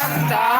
Hasta.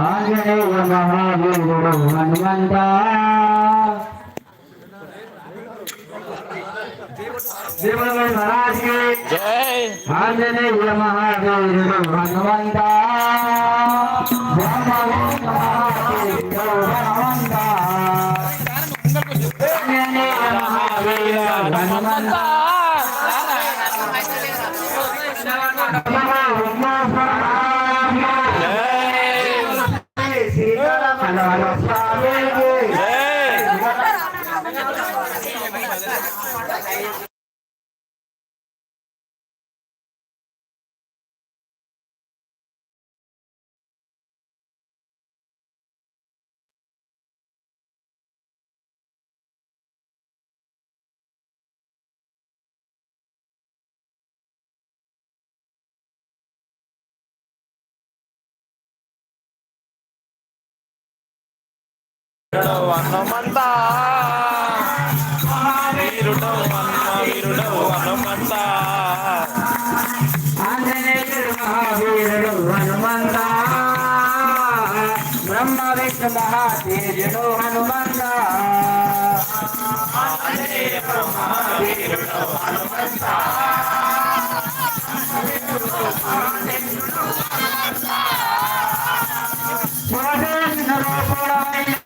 Anjaneya మహాదేవుడు హనుమంత. దేవుడు మహారాజ్ ఆంజనేయ మహావీరుడు హనుమంత బ్రహ్మవీరుడు உமா உமா హనుమంత. వీరుడు హనుమ వీరుడు హనుమంత. హనుమంతా మహావీరుడు హనుమంత. బ్రహ్మ విష్ణు మహాతేజుడు హనుమంతా. శివసేన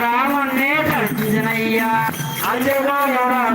రాముణ్ణి దర్శించినయ్యా అజగోయరా